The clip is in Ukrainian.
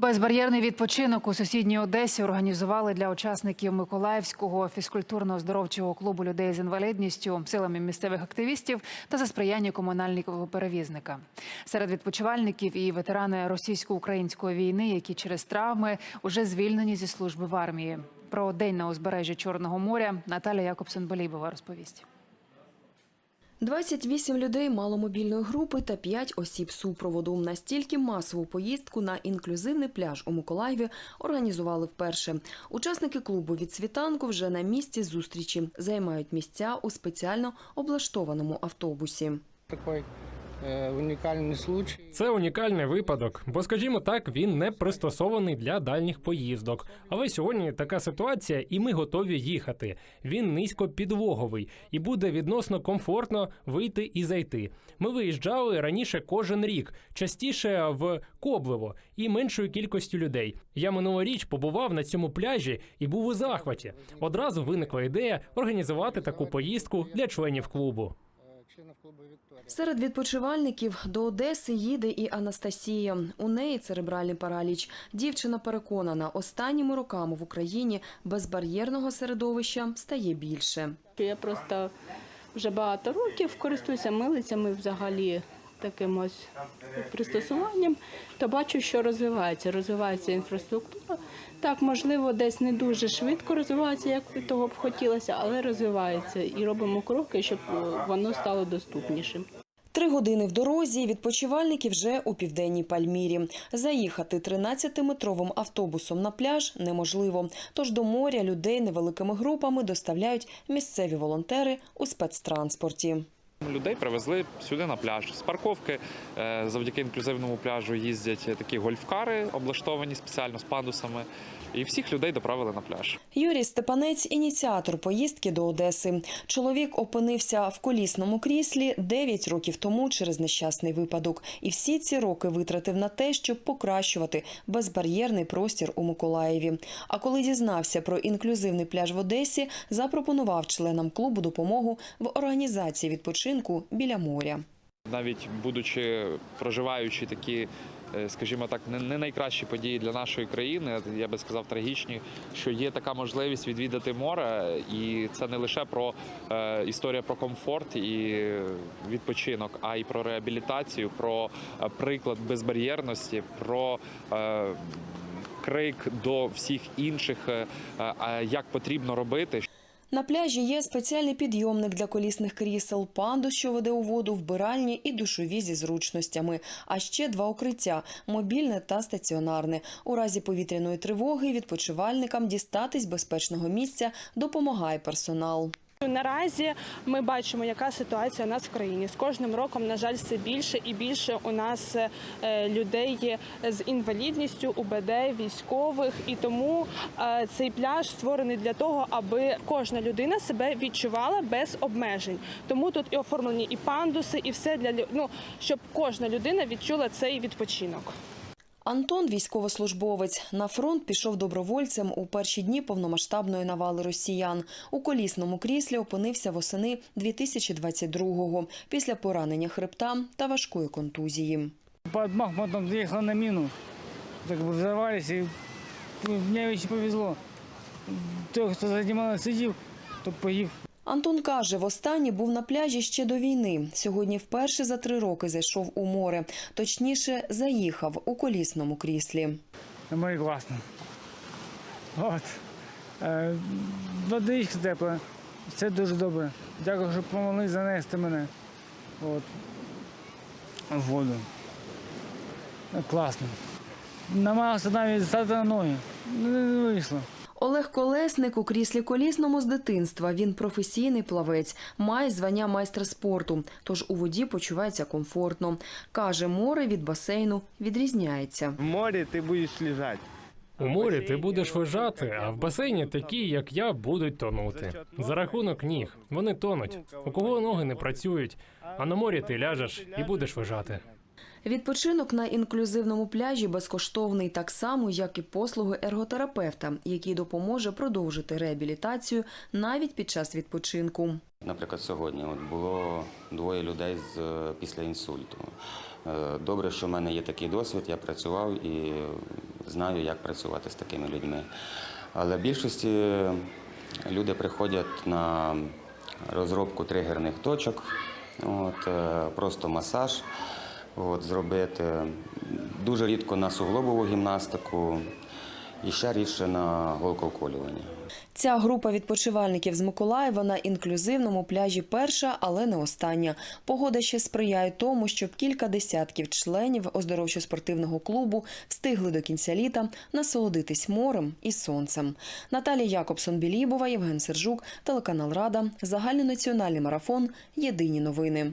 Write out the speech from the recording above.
Безбар'єрний відпочинок у сусідній Одесі організували для учасників Миколаївського фізкультурно-оздоровчого клубу людей з інвалідністю силами місцевих активістів та за сприяння комунального перевізника. Серед відпочивальників і ветерани російсько-української війни, які через травми уже звільнені зі служби в армії. Про день на узбережжі Чорного моря Наталя Якобсен-Балібова розповість. 28 людей маломобільної групи та 5 осіб супроводу. Настільки масову поїздку на інклюзивний пляж у Миколаєві організували вперше. Учасники клубу від світанку вже на місці зустрічі займають місця у спеціально облаштованому автобусі. Такой э, уникальный случай. Це унікальний випадок, бо, скажімо так, він не пристосований для дальніх поїздок. Але сьогодні така ситуація, і ми готові їхати. Він низькопідлоговий і буде відносно комфортно вийти і зайти. Ми виїжджали раніше кожен рік, частіше в Коблево і меншою кількістю людей. Я минулоріч побував на цьому пляжі і був у захваті. Одразу виникла ідея організувати таку поїздку для членів клубу. Членов клуба Виктория. Серед відпочивальників до Одеси їде і Анастасія. У неї церебральний параліч. Дівчина переконана, останніми роками в Україні безбар'єрного середовища стає більше. Я просто вже багато років користуюся милицями взагалі таким ось пристосуванням, та бачу, що розвивається. Розвивається інфраструктура. Так, можливо, десь не дуже швидко розвивається, як того б хотілося, але розвивається і робимо кроки, щоб воно стало доступнішим. Три години в дорозі. Відпочивальники вже у південній Пальмірі. Заїхати 13-метровим автобусом на пляж неможливо. Тож до моря людей невеликими групами доставляють місцеві волонтери у спецтранспорті. Людей привезли сюди на пляж. З парковки е, завдяки інклюзивному пляжу їздять такі гольфкари, облаштовані спеціально з пандусами. І всіх людей доправили на пляж. Юрій Степанець – ініціатор поїздки до Одеси. Чоловік опинився в колісному кріслі 9 років тому через нещасний випадок. І всі ці роки витратив на те, щоб покращувати безбар'єрний простір у Миколаєві. А коли дізнався про інклюзивний пляж в Одесі, запропонував членам клубу допомогу в організації відпочинку біля моря. Навіть будучи проживаючи такі, е, скажімо так, не- не найкращі події для нашої країни, я би сказав, трагічні, що є така можливість відвідати море, і це не лише про е, історія про комфорт і відпочинок, а й про реабілітацію, про е, приклад безбар'єрності, про е, крик до всіх інших, е, е, як потрібно робити, На пляжі є спеціальний підйомник для колісних крісел, пандус, що веде у воду, вбиральні і душові зі зручностями. А ще два укриття мобільне та стаціонарне. У разі повітряної тривоги відпочивальникам дістатись безпечного місця допомагає персонал. Наразі ми бачимо, яка ситуація у нас в країні. З кожним роком, на жаль, все більше і більше у нас е, людей з інвалідністю, УБД, військових, і тому е, цей пляж створений для того, аби кожна людина себе відчувала без обмежень. Тому тут і оформлені і пандуси, і все для ну, щоб кожна людина відчула цей відпочинок. Антон, військовослужбовець, на фронт пішов добровольцем у перші дні повномасштабної навали росіян. У колісному кріслі опинився восени 2022-го після поранення хребта та важкої контузії. Под Бахмутом заехал на мину. Так бы взорвались, и ну, очень повезло. Той, хто за сидів, то погиб. Антон каже, востаннє був на пляжі ще до війни. Сьогодні вперше за три роки зайшов у море. Точніше, заїхав у колісному кріслі. На морі класно. От. Е, водичка тепла. Все дуже добре. Дякую, що помогли занести мене. От. В воду. Класно. Намагався навіть стати на ноги. Не, не вийшло. Олег Колесник у кріслі колісному з дитинства. Він професійний плавець, має звання майстра спорту, тож у воді почувається комфортно. Каже, море від басейну відрізняється. В море ты будешь лежать. У морі ти будеш лежати, а в басейні такі, як я, будуть тонути. За рахунок ніг вони тонуть. У кого ноги не працюють, а на морі ти ляжеш і будеш лежати. Відпочинок на інклюзивному пляжі безкоштовний, так само як і послуги ерготерапевта, який допоможе продовжити реабілітацію навіть під час відпочинку. Наприклад, сьогодні от було двоє людей з е, після інсульту. Е, Добре, що в мене є такий досвід. Я працював і знаю, як працювати з такими людьми. Але в більшості люди приходять на розробку тригерних точок, от, е, просто масаж от, зробити. Дуже рідко на суглобову гімнастику і ще рідше на голковколювання. Ця група відпочивальників з Миколаєва на інклюзивному пляжі перша, але не остання. Погода ще сприяє тому, щоб кілька десятків членів оздоровчо-спортивного клубу встигли до кінця літа насолодитись морем і сонцем. Наталія Якобсон-Білібова, Євген Сержук, телеканал Рада, загальнонаціональний марафон. Єдині новини.